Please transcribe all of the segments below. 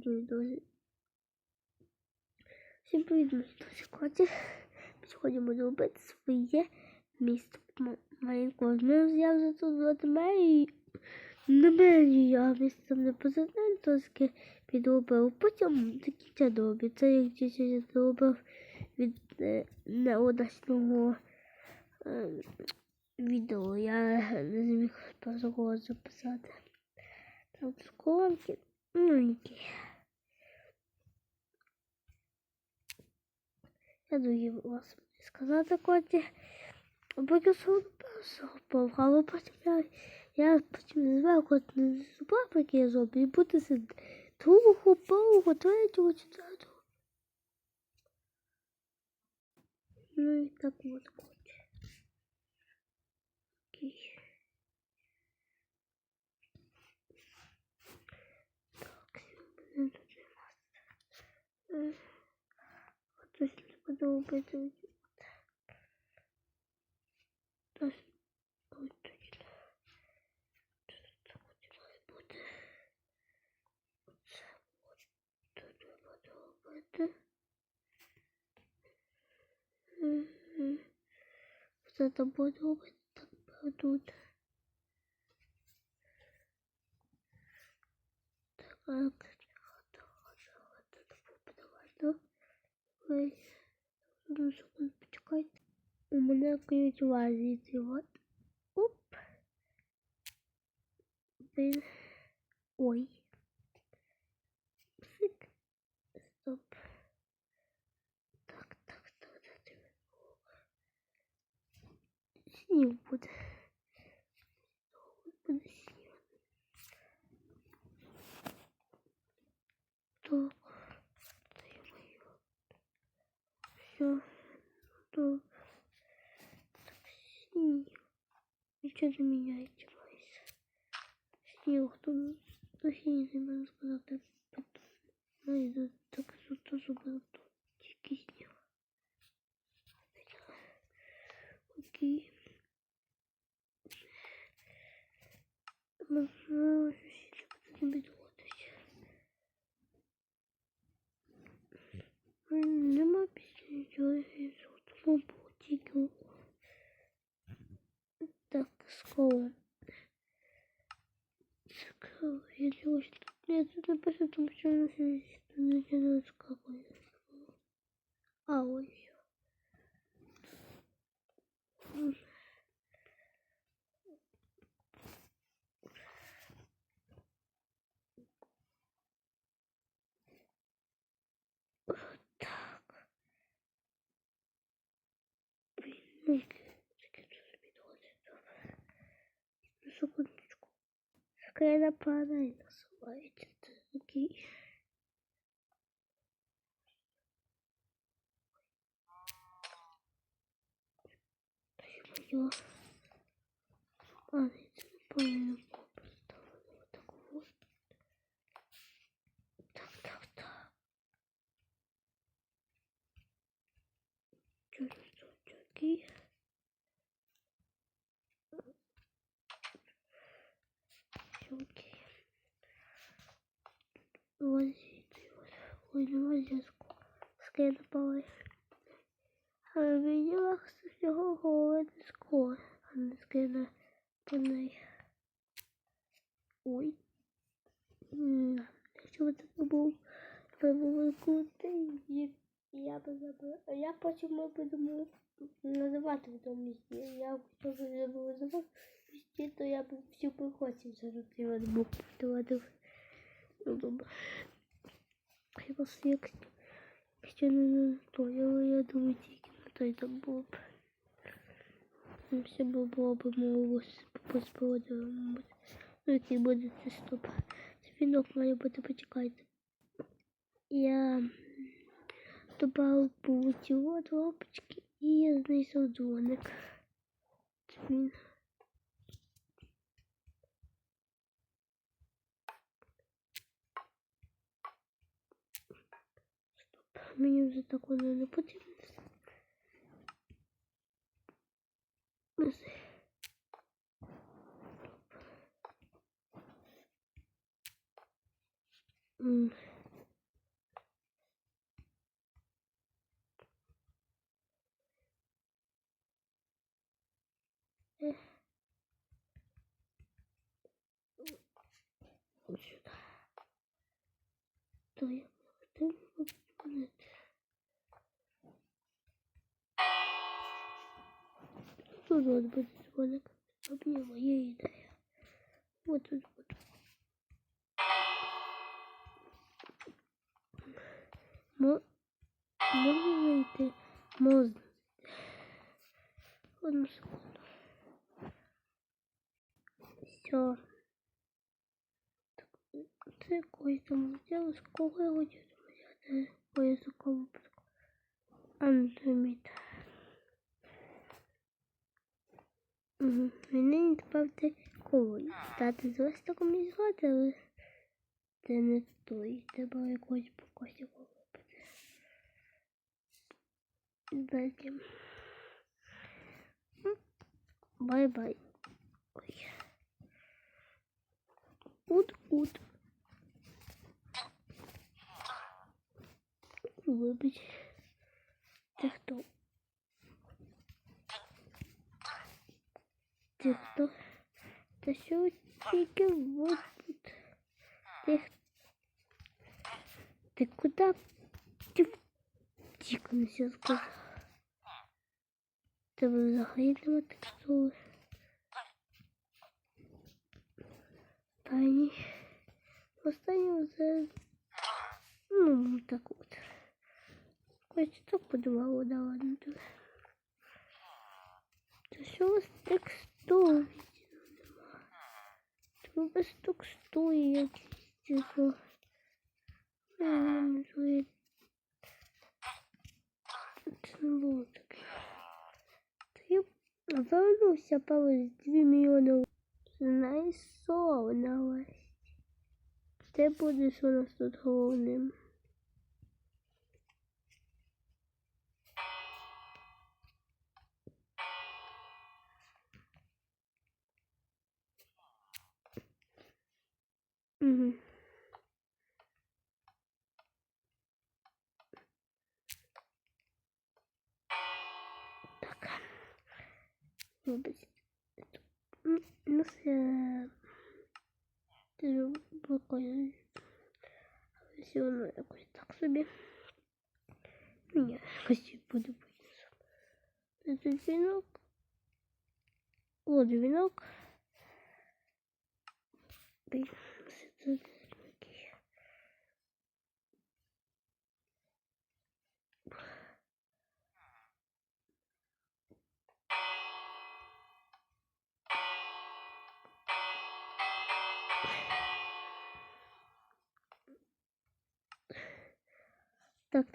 привіт, друзі. Всім привіт, мої друзі Коті. Сьогодні буду робити своє місто Майнкрафт. Ми я тут звати Мері. На мені я місто не президент, трошки підробив. Потім до кінця доробив. Це як тільки я зробив від е, неудачного відео. Я не зміг того записати. Там колонки. Ну, які. Я думаю вас сказати коті. Обов'язково першого повгала, потім я, я потім не знаю, кот не зубав, який я зроблю, і буде сидіти другого, повного, третього, четвертого. Ну і так от коті. Окей. Хтось ой, точно. Що це хотілося бути? Оце от тут треба робити. Мгм. Все це буде робити так тут. Так, Ой, одну секунду почекайте. У мене ключ лазить. От. Оп. Блин. Ой. Сик. Стоп. Так, так, так, так. Сніг. Буде сніг. Так. Все, то так, снег. Ничего не меняется, guys. Снег, то, то снег не могу сказать, потом, найду, так, что тоже был тільки снег. Окей. Ну, это просто потому что у нас есть начинается какой А, ой, все. Секундочку. Скайна падає насувається. Окей. Ё-моё. Падает. Правильно поставлю вот так вот. Возьмемо зв'язку. Скину полиш. А мені його голови не скоро, а не скине по неї. Ой. Якщо це був вибув і я би забула. А я потім ми будемо називати в тому місті. Я якщо би забув називати, то я б всю приходців зараз його був. Ну, добре. Хіба як якщо не то, я, я думаю, тільки на той там було б. Все було б могло поспородити. Ну, який буде це стоп. Дзвінок має бути, почекайте. Я добавив по ці от лапочки і я знайшов дзвоник. Дзвін. Стоп, Меня вже такого не потрібно. Mm. Вот сюда. То я Тут от буде дзвоник. Об не моя ідея. Вот тут буде. Мо... Можна зайти? Можна. Одну секунду. Все. Це когось там взяли, з кого я хочу там взяти. Ой, за кого. Андроміда. Угу. Мені не тепер кого стати з листоком і згоди, але це не той. Треба якогось покосіку купити. Далі. Бай-бай. Ой. Ут-ут. Вибач. Це хто? Ти хто? Та що тільки вот тут? Ти, х- ти куди ти втікнувся, сказав? Тебе взагалі нема текстури. Останній. Останній вже, ну, так от. Хоч так подумала, да ладно. то. Та що у вас текстури? Тут без текстури якісь типу. М, злі. Це не було таке. Та я вернувся пару з 2 мільйони знайсовналась. Ти будеш у нас тут головним. Угу. Так. Вибачте. М, Ну, все. Ти прикольно. Але все одно якось так собі. Ні, якось буде потім. Це тут дзвінок. О, дзвінок. Так,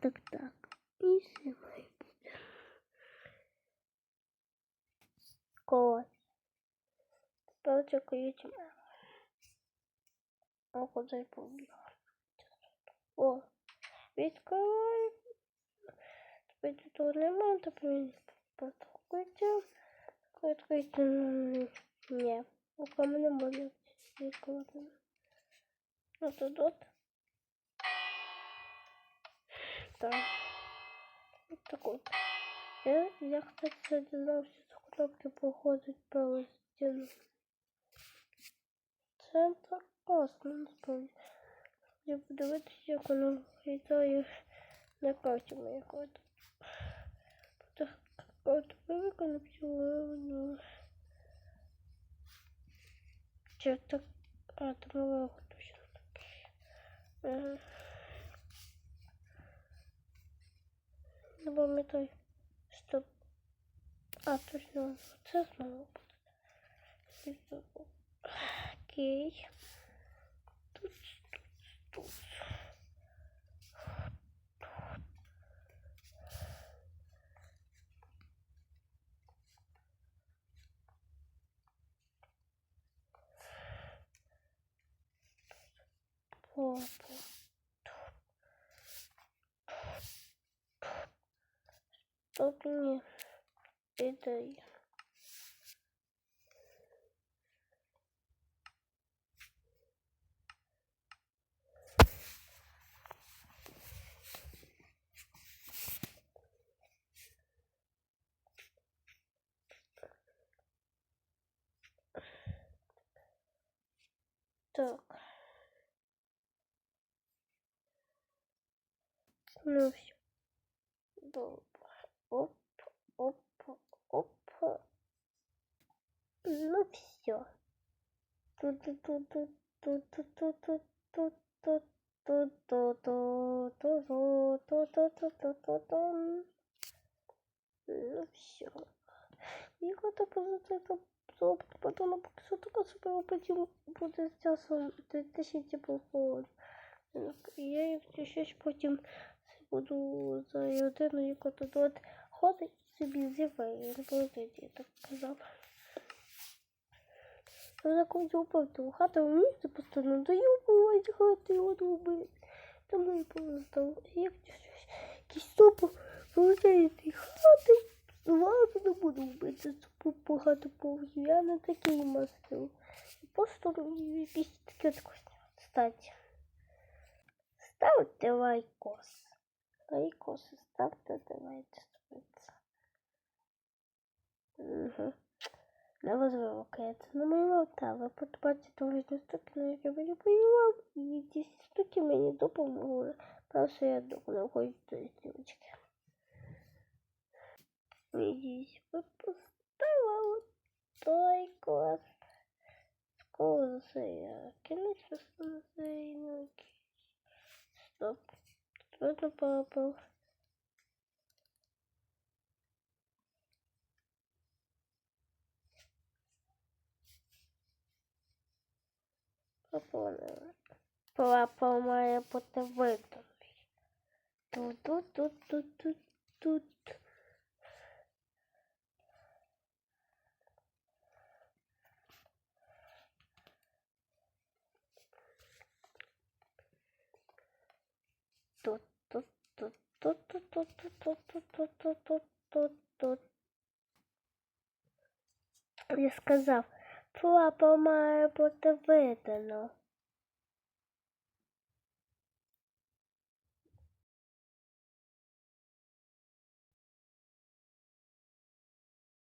так, так. І все має бути. Колос. Тепер чекаю тебе. О, куди я побігла? О, відкривай. Тепер тут немає, тепер він потокується. Відкрити. Ні, поки мене можна відкривати. Ну, тут от. Так. Вот так вот. Я, я кстати, дізнався, що кнопки проходять по стіну. Це так Класно, насправді. Я подивитися, як воно літає на карті моя карта. Карту виконав цього. Чи так? А, там наверху точно. Не пам'ятаю, що... А, точно, це знову буде. Окей. Попу. Тут не ідея. Так. Ну все. Добре. Оп, оп, оп. Ну все. Тут тут тут тут тут тут тут тут тут тут тут тут тут тут тут тут тут тут тут Ну все. І коли позиція то потім що таке собі потім буде з часом тисячі походу. Я їх щось потім буду за людину, яка тут от ходить собі не буде, я так казав. Я коли упав ту хату, мені це просто надоїв бувати хати, от убити. Тому і повздав. Як якісь тупо виходить і хати, ладно, не буду вбити цю багато повзу. Я не такий мастер. Просто якісь таке. Кстати. Ставте лайкос. Лайко ставте, давайте ставиться. Угу. На вас вивокається на моєму авто. Ви подбачите вижні штуки, на які не понимал и ці штуки мені допомогли. Просто я думаю, хочу до дівчинки. Видіть, ви поставили той клас. Скоро за я. Кінець ну, просто на заїнки. Стоп. Outro papo, papo, Purple, mas eu também. Tudo, tudo, tudo, tudo, tudo. tudo. Тут, тут, тут, тут, тут, тут, тут, тут, тут, тут, тут. Я сказав, папа має бути видано.